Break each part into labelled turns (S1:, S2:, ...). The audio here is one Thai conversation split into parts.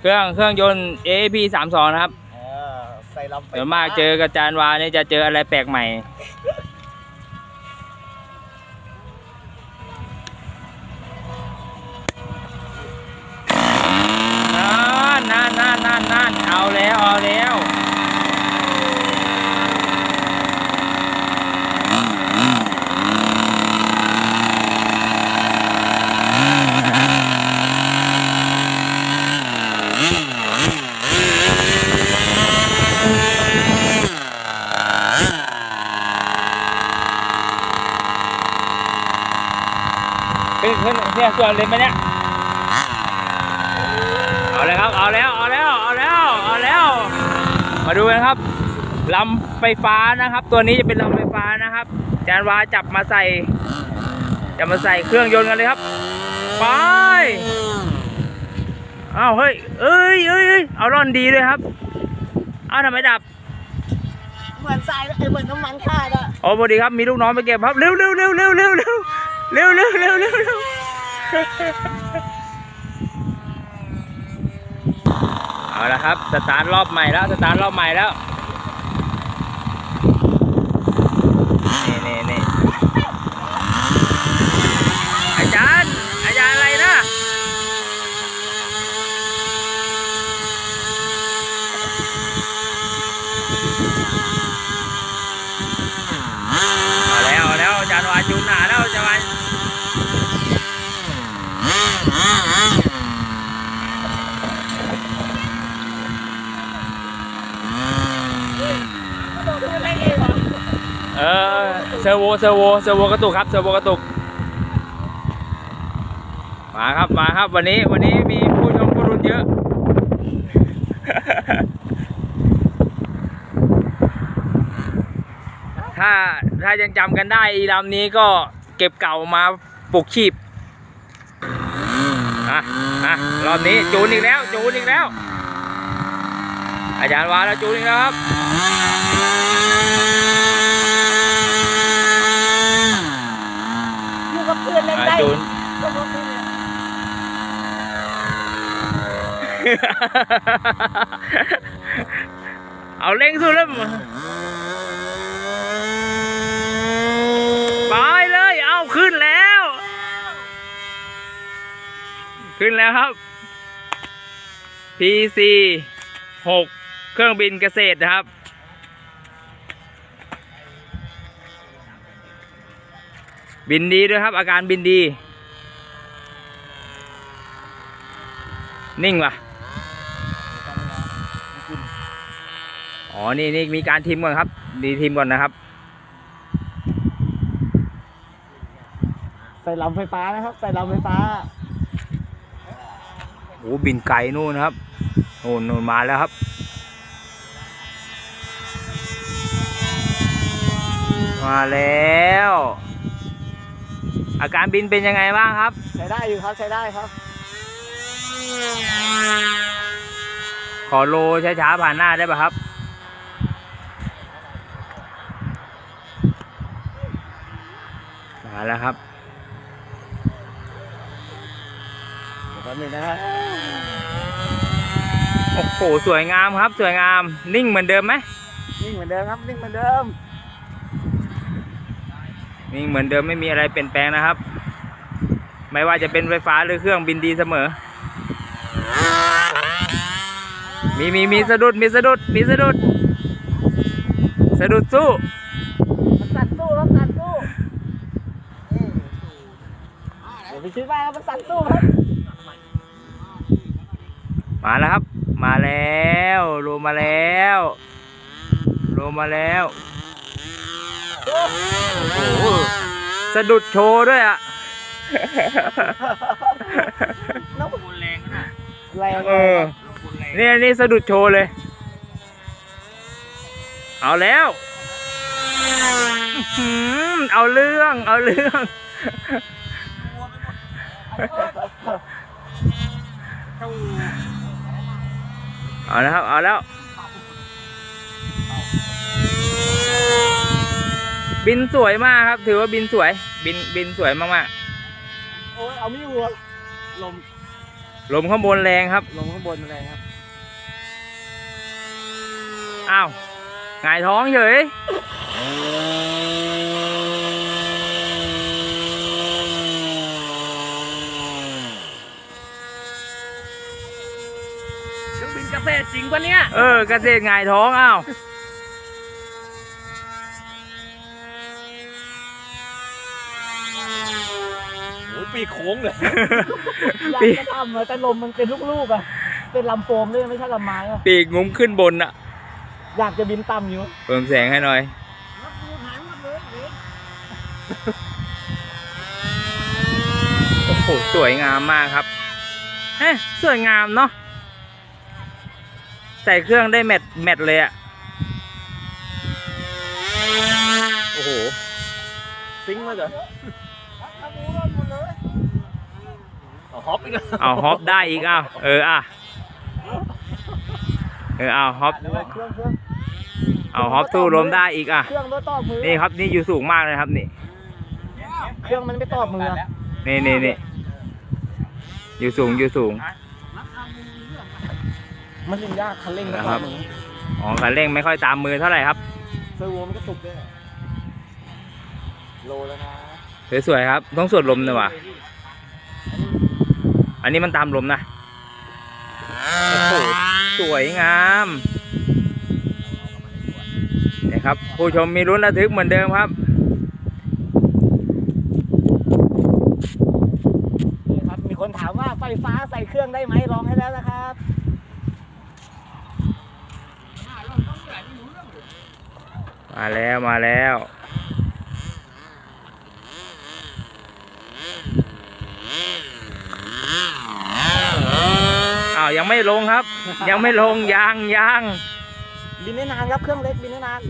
S1: เครื่องเครื่องยนต์ AAP 3 2 นะครับ
S2: เออใส่ลำไฟ
S1: เดี๋ยวมากเจอกับจานวาเนี่ยจะเจออะไรแปลกใหม่ นั่นนั่นนั่นนั่นนั่นเอาแล้วเอาแล้ว ขึ้นขึ้นเสียส่วนเลยไหมเนี่ยเอาเลยครับเอาแล้วเอาแล้วเอาแล้วเอาแล้ว มาดูกันครับลำไฟฟ้านะครับ ตัวนี้จะเป็นลำไฟฟ้านะครับจานวาจับมาใส่จะมาใส่เครื่องยนต์กันเลยครับไปอ้าวเฮ้ยเอ้ยเอ้ยเอ้ยเอาร่อนดีเลยครับอ้าวทำไมดับ
S2: เหมือนทรายเอ้ยเหมือนน้ำมันขาดอะ
S1: โอ้พอดีครับมีลูกน้องไปเก็บครับเร็วเร็วเร็วเร็วเร็วเร็วเร็วเร็วเร็วเร็ว เอาละครับ สตาร์ทรอบใหม่แล้ว สตาร์ทรอบใหม่แล้วนี่นี่นี่อาจารย์อาจารย์อะไรนะเอาแล้วเอาแล้วอาจารย์วาจูนหนาแล้วอาจารย์วา เออ เซอร์โวเซอร์โวเซอร์โวกระตุกครับเซอร์โวกระตุกมาครับมาครับวันนี้วันนี้มีผู้ชมผู้รุนเยอะ ถ้าถ้ายังจำกันได้อีลำนี้ก็เก็บเก่ามาปลุกชีพอะอะรอบนี้จูนอีกแล้ว จูนอีกแล้ว อาจารย์วาแล้วจูนอีกแล้วครับ
S2: อยู่กับเพื่อนเล่น
S1: อ่า
S2: ได้
S1: จูน
S2: เอา
S1: เร่งสุดแล้วไปเลย เอาขึ้นแล้ว ขึ้นแล้วครับ PC 6 เครื่องบินเกษตรนะครับ บินดีด้วยครับ อาการบินดี นิ่งว่ะอ๋อ นี่นี่มีการทีมก่อนครับ ดีทีมก่อนนะครับ
S2: ใส่ลำไฟฟ้านะครับ ใส่ลำไฟฟ้า
S1: โอ้บินไกลนู่นนะครับโน่นนู่นมาแล้วครับมาแล้ว อาการบินเป็นยังไงบ้างครับ
S2: ใช้ได้อยู่ครับใช้ได้ครับ
S1: ขอโลช้าๆผ่านหน้าได้ป่ะครับ มาแล้วครับ
S2: เดี๋ยวแป๊บนึงนะฮะ
S1: โอ้โหสวยงามครับ สวยงามนิ่งเหมือนเดิมไหม
S2: นิ่งเหมือนเดิมครับนิ่งเหมือนเดิม
S1: นิ่งเหมือนเดิมไม่มีอะไรเปลี่ยนแปลงนะครับ ไม่ว่าจะเป็นไฟฟ้าหรือเครื่องบินดีเสมอ มีมีมีสะดุดมีสะดุดมีสะดุด สะดุดสู้
S2: มันสั่นสู้ครับสั่นสู้นี่เดี๋ยวไปคิดว่าครับมันสั่นสู้ครับ
S1: มาแล้วครับ มาแล้วโลมาแล้วโลมาแล้ว
S2: โอ้
S1: โอ้โห สะดุดโชว์ด้วยอะ
S2: น้ำมันแรงนะแรง
S1: เออนี่นี่สะดุดโชว์เลย เอาแล้วอื้อหือเอาเรื่อง เอาเรื่องเอาแล้วครับ เอาแล้ว บินสวยมากครับ ถือว่าบินสวย บินบินสวยมาก
S2: โอ้ยเอาไม่อยู่อะลม
S1: ๆลมข้างบนแรงครับ
S2: ลงข้างบนอะไรครับ
S1: อ้าวหงายท้องเฉย
S2: เครื่องบินเกษตรจริงปะเนี่ย
S1: เออเกษตรหงายท้องอ้าว
S2: โอ้ย ปีกโค้งเลยอยาก
S1: ปีก
S2: จะทำอะแต่ลมมันเป็นลูกๆอะเป็นลำโฟมด้วยไม่ใช่ลำไม้อะ
S1: ปีกงุ้มขึ้นบนอะ
S2: อยากจะบินต่ำอยู่
S1: เพิ่มแสงให้หน่อย โอ้โหสวยงามมากครับเฮ้สวยงามเนาะใส่เครื่องได้แมทแมทเลยอะโอ้โห
S2: ซิงค์มาเหรอเอา ฮอปอีกแล้ว
S1: เอาฮอปได้อีกอ้าวเอออะเออเอาฮอป
S2: เครื่องเครื่อง
S1: เอาฮอปสู้ลมได้อีกอะ
S2: เครื่องไม่ตอบมือ
S1: นี่ครับนี่อยู่สูงมากเลยครับนี่
S2: เครื่องมันไม่ตอบมืออะ
S1: นี่นี่นี่อยู่สูงอยู่สูง
S2: มันยังยากคันเร่งไม่ต
S1: ครั
S2: อบบมือ
S1: อ๋อคันเร่งไม่ค่อยตามมือเท่าไหร่ครับ
S2: เซอร์โวมันก็ตุกด้วยโลแล้วนะ
S1: สวยๆครับต้องสวดลมนะวะ อันนี้มันตามลมนะ โอ้โห สวยงามนี่ครับ ผู้ชมมีลุ้นระทึกเหมือนเดิมครับ
S2: นี่ครับ มีคนถามว่าไฟฟ้าใส่เครื่องได้ไหมลองให้แล้วนะครับ
S1: มาแล้วมาแล้วอ้าว ยังไม่ลงครับ ยังไม่ลงยังยัง
S2: บินได้นานครับเครื่องเล็กบินได้นาน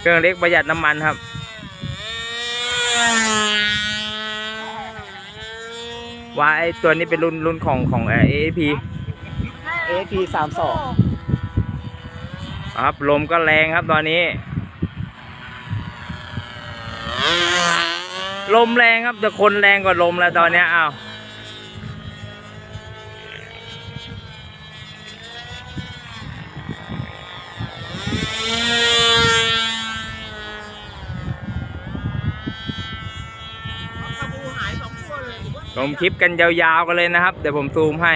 S1: เครื่องเล็กประหยัดน้ำมันครับ ว่าไอตัวนี้เป็นรุ่นรุ่นของของเอพี
S2: AP สามสอง
S1: ครับลมก็แรงครับตอนนี้ ลมแรงครับแต่คนแรงกว่าลมแล้วตอนเนี้ยอ้าว ลงคลิปกันยาวๆกันเลยนะครับ เดี๋ยวผมซูมให้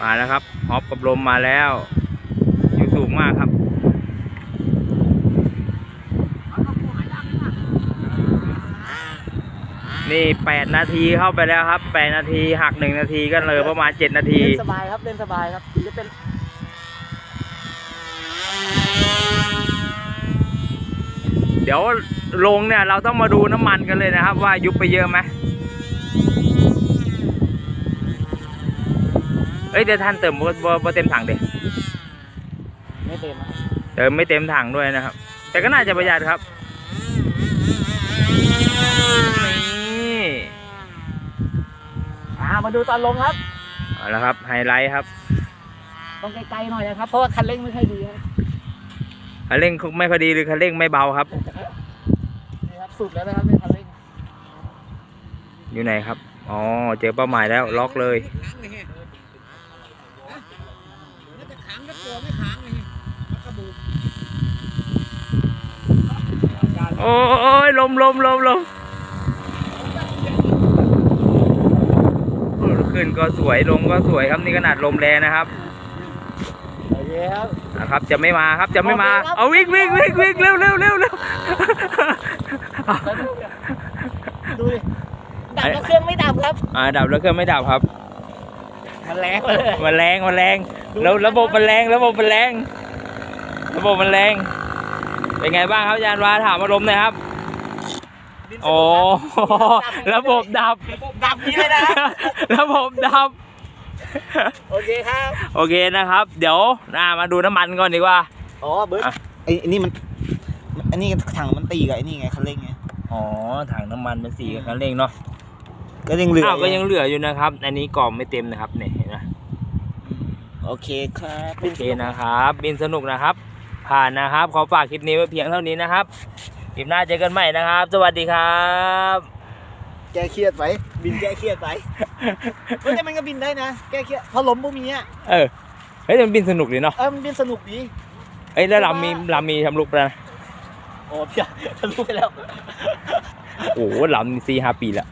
S1: มาแล้วครับฮอปกับลมมาแล้วอยู่สูงมากครับนี่แปดนาทีเข้าไปแล้วครับแปดนาทีหักหนึ่งนาทีก็เลยประมาณเจ็ดนาที
S2: เล่นสบายครับ เล่นสบายครับจะเป็น
S1: ดี๋ยวลงเนี่ยเราต้องมาดูน้ำมันกันเลยนะครับ ว่ายุบไปเยอะไหมเอ้ยเดี๋ยวท่านเติมบ่บ่บ่เต็มถังเดี๋ยว
S2: ไม่เต็มครับ
S1: เติมไม่เต็มถังด้วยนะครับ แต่ก็น่าจะประหยัดครับนี่
S2: อ่ามาดูตอนลงครับ
S1: เอาละครับไฮไลท์ครับ
S2: ต้องไกลๆหน่อยนะครับ เพราะว่าคันเร่งไม่ค่อยดีครับ
S1: คันเร่งไม่พอดีหรือคันเร่งไม่เบาครับ
S2: นี่ครับสุดแล้วนะครับในคันเร่ง
S1: อยู่ไหนครับ อ๋อ เจอเป้าหมายแล้วล็อกเลยโอ้ยลมลมลมลมโอ้ขึ้นก็สวยลงก็สวยครับนี่ขนาดลมแรงนะครับ
S2: โอเคครับ
S1: นะครับจะไม่มาครับจะไม่มา
S2: โอเคครับ
S1: เอาวิ่งวิ่งวิ่งวิ่งเร็วเร็วเร็วเร็ว
S2: ดูดิดับแล้วเครื่องไม่ดับครับ
S1: อ่าดับแล้วเครื่องไม่ดับครับ
S2: มันแรงเลย
S1: มันแรงมันแรงแล้วระบบมันแรงระบบมันแรงระบบมันแรงเป็นไงบ้างครับอาจารย์วาถามอารมณ์หน่อยครับโอ้ระบบดับ
S2: ดับนี้เลยนะ
S1: ระบบดับ
S2: โอเคครับ
S1: โอเคนะครับ เดี๋ยวอ่ามาดูน้ำมันก่อนดีกว่า
S2: อ๋อเบิร์ด
S1: อะ
S2: ไอ้นี่มันอันนี้ถังมันตีกับไอ้นี่ไงคันเร่งไง
S1: อ๋อถังน้ำมันเป็นสีคันเร่งเนาะ
S2: ก็ยังเหลือ
S1: อ้าวก็ยังเหลืออยู่นะครับ อันนี้กล่องไม่เต็มนะครับเนี่ยเห็นไหม
S2: โอเคครับ
S1: โอเคนะครับ บินสนุกนะครับ ผ่านนะครับ ขอฝากคลิปนี้ไว้เพียงเท่านี้นะครับ คลิปหน้าเจอกันใหม่นะครับ สวัสดีครับ
S2: แก้เครียดไปบินแก้เครียดไปเฮ้ยแต่มันก็บินได้นะแก้เครียดพอลมพวกนี้อะ
S1: เออเฮ้ยแต่มันบินสนุกดีเนาะ
S2: เออมันบินสนุกดี
S1: เอ้ยแล้วลำมีลำมีทำลูกไปแล้วนะ
S2: โอ้พี่ทะลุไปแล้ว
S1: โอ้โหลำนี่สี่ห้าปีแล้ว